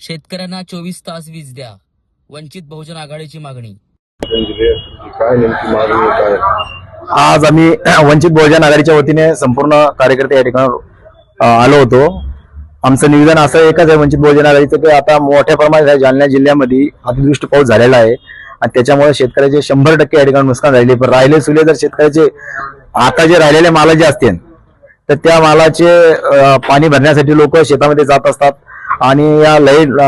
शेतकऱ्यांना चोवीस तास वीज द्या. वंचित बहुजन आघाडीची मागणी. काय नेमकी मागणी आहे, काय? आज आम्ही वंचित बहुजन आघाडीच्या वतीने संपूर्ण कार्यकर्ते या ठिकाणी आलो होतो. आमचं निवेदन असं एकच आहे वंचित बहुजन आघाडीचं की आता मोठ्या प्रमाणात जालना जिल्ह्यामध्ये अतिवृष्टी पाऊस झालेला आहे. आणि त्याच्यामुळे शेतकऱ्याचे शंभर टक्के या ठिकाणी नुकसान झालेले पण राहिले सुले जर शेतकऱ्याचे आता जे राहिलेले माल जे असतील तर त्या मालाचे पाणी भरण्यासाठी लोक शेतामध्ये जात असतात. आणि या लाइट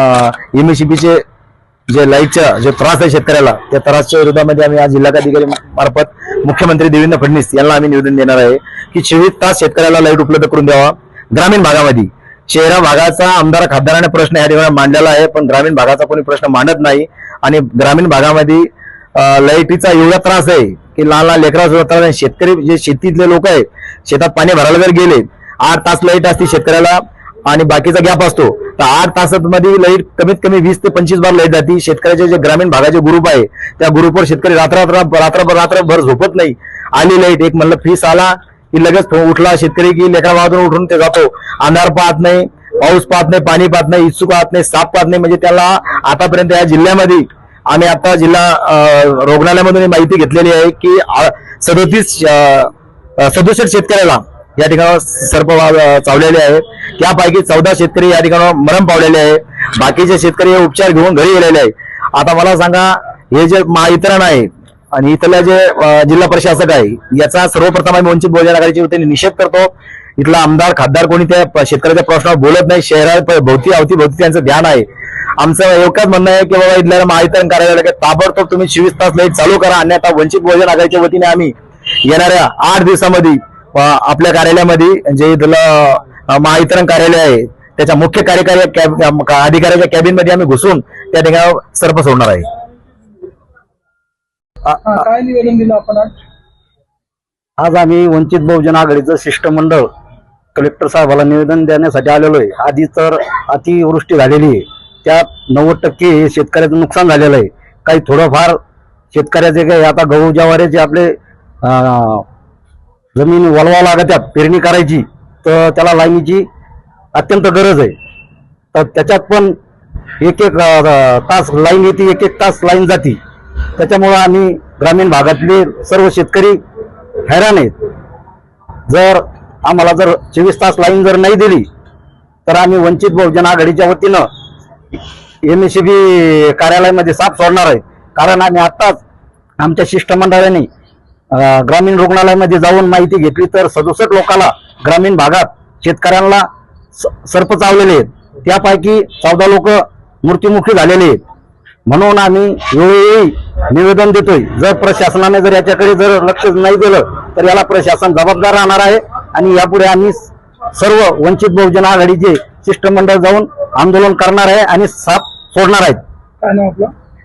एमएसीबीचे जे लाईटचा जो त्रास आहे शेतकऱ्याला त्या त्रासच्या विरोधामध्ये आम्ही आज जिल्हाधिकारी मार्फत मुख्यमंत्री देवेंद्र फडणवीस यांना आम्ही निवेदन देणार आहे की चोवीस तास शेतकऱ्याला लाइट उपलब्ध करून द्यावा. ग्रामीण भागामध्ये शहरा भागाचा आमदार खासदाराने प्रश्न या ठिकाणी मांडलेला आहे पण ग्रामीण भागाचा कोणी प्रश्न मांडत नाही. आणि ग्रामीण भागामध्ये लाईटीचा एवढा त्रास आहे की लहान लहान लेकरा सुद्धा त्रास आहे शेतकरी जे शेतीतले लोक आहेत शेतात पाणी भरायला जर गेले आठ तास लाइट असते शेतकऱ्याला आणि बाकीचा गॅप असतो. तर आठ तासामध्ये लाइट कमीत कमी वीस ते पंचवीस बार लाइट जाते. शेतकऱ्याचे जे ग्रामीण भागाचे ग्रुप आहे त्या ग्रुपवर शेतकरी रात्र रात्रभर रात्रभर झोपत नाही. आली लाइट एक म्हणलं फीस आला की लगेच उठला शेतकरी की लेकरा वाहतून उठून ते जातो. अंधार पाहत नाही पाऊस पाहत नाही पाणी पाहत नाही इच्छुक पाहत नाही साप पाहत नाही. म्हणजे त्याला आतापर्यंत या जिल्ह्यामध्ये आम्ही आता जिल्हा रुग्णालयामधून माहिती घेतलेली आहे की सदोतीस सदुसष्ट शेतकऱ्याला या ठिकाणी सर्प वा- चावलेले आहेत त्यापैकी चौदा शेतकरी या ठिकाणी मरण पावलेले आहे. बाकीचे शेतकरी हे उपचार घेऊन घरी गेलेले आहे आता मला सांगा हे जे महावितरण आहे आणि इथल्या जे जिल्हा प्रशासक आहे याचा सर्वप्रथम आम्ही वंचित बहुजन आघाडीच्या वतीने निषेध करतो. इथला आमदार खासदार कोणी त्या शेतकऱ्याच्या प्रश्नावर बोलत नाही. शहरात भोवती अवतीभोवती त्यांचं ध्यान आहे. आमचं एवढंच म्हणणं आहे की बाबा इथल्या महावितरण कार्यालयाला ताबडतोब तुम्ही चोवीस तास लाइट चालू करा. आणि आता वंचित बहुजन आघाडीच्या वतीने आम्ही येणाऱ्या आठ दिवसामध्ये आपल्या कार्यालयामध्ये जे महावितरण कार्यालय आहे त्याच्या मुख्य कार्यकारी अधिकाऱ्याच्या कॅबिनमध्ये आम्ही घुसून त्या ठिकाणी सर्प सोडणार आहे. काय निवेदन दिलं आपण आज? आम्ही वंचित बहुजन आघाडीचं शिष्टमंडळ कलेक्टर साहेबाला निवेदन देण्यासाठी आलेलो आहे. आधी तर अतिवृष्टी झालेली आहे. त्यात नव्वद टक्के शेतकऱ्याचं नुकसान झालेलं आहे. काही थोडंफार शेतकऱ्याचे काही आता गहू ज्वारीचे आपले जमीन वळवा लागत्यात पेरणी करायची तर त्याला लाईनीची अत्यंत गरज आहे. तर त्याच्यात पण एक एक तास लाईन येते एक एक तास लाईन जाती. त्याच्यामुळं आम्ही ग्रामीण भागातले सर्व शेतकरी हैराण आहेत. जर आम्हाला जर चोवीस तास लाईन जर नाही दिली तर आम्ही वंचित बहुजन आघाडीच्या वतीनं एम एस सी बी कार्यालयामध्ये साप सोडणार आहे. कारण आम्ही आत्ताच आमच्या शिष्टमंडळाने ग्रामीण रुग्णालयामध्ये जाऊन माहिती घेतली तर सदुसष्ट लोकांना ग्रामीण भागात शेतकऱ्यांना सर्प चावलेले आहेत. त्यापैकी चौदा लोक मृत्युमुखी झालेले आहेत. म्हणून आम्ही वेळोवेळी निवेदन देतोय जर प्रशासनाने जर याच्याकडे जर लक्ष नाही दिलं तर याला प्रशासन जबाबदार राहणार आहे आणि यापुढे आम्ही सर्व वंचित बहुजन आघाडीचे शिष्टमंडळ जाऊन आंदोलन करणार आहे आणि साप सोडणार आहेत.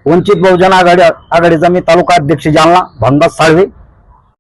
वंचित बहुजन आघाडी आघाडीचा मी तालुका अध्यक्ष जालना भानदास साळवे.